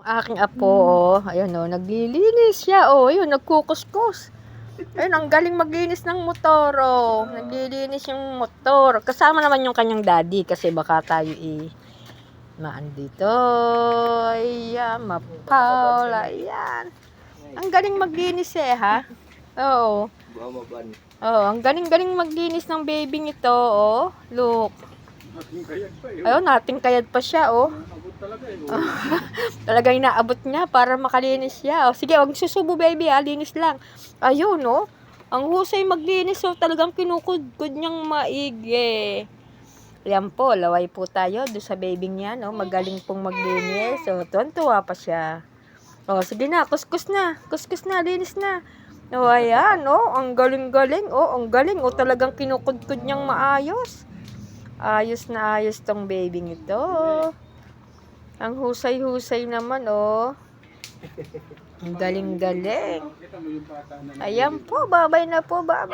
Aking apo, oh. Ayun, oh. Naglilinis siya, oh. Ayun, nagkukuskus. Ayun, ang galing maglinis ng motor, oh. Naglilinis yung motor. Kasama naman yung kanyang daddy kasi baka tayo i... Maan dito. Ayan, mapaul. Ayan. Ang galing maglinis eh, ha? Oo. Oh, ang galing-galing maglinis ng baby nito, oh. Look. Ayun, nating kayad pa siya, oh. Talagang inaabot niya para makalinis siya. Oh, sige, wag susubo, baby, ha. Linis lang. Ayun, oh. Ang husay maglinis, oh. Talagang kinukudkud niyang maigi. Yan po, laway po tayo doon sa baby niya, no? Magaling pong maglinis. So, tuwan-tuwa pa siya. Oh, sige na, kuskus na. Kuskus na, linis na. Oh, ayan, oh. Ang galing-galing, oh. Ang galing, oh. Talagang kinukudkud niyang maayos. Ayos na ayos tong baby ito. Ang husay-husay naman, oh. Ang galing-galing. Ayan po, babay na po, babay.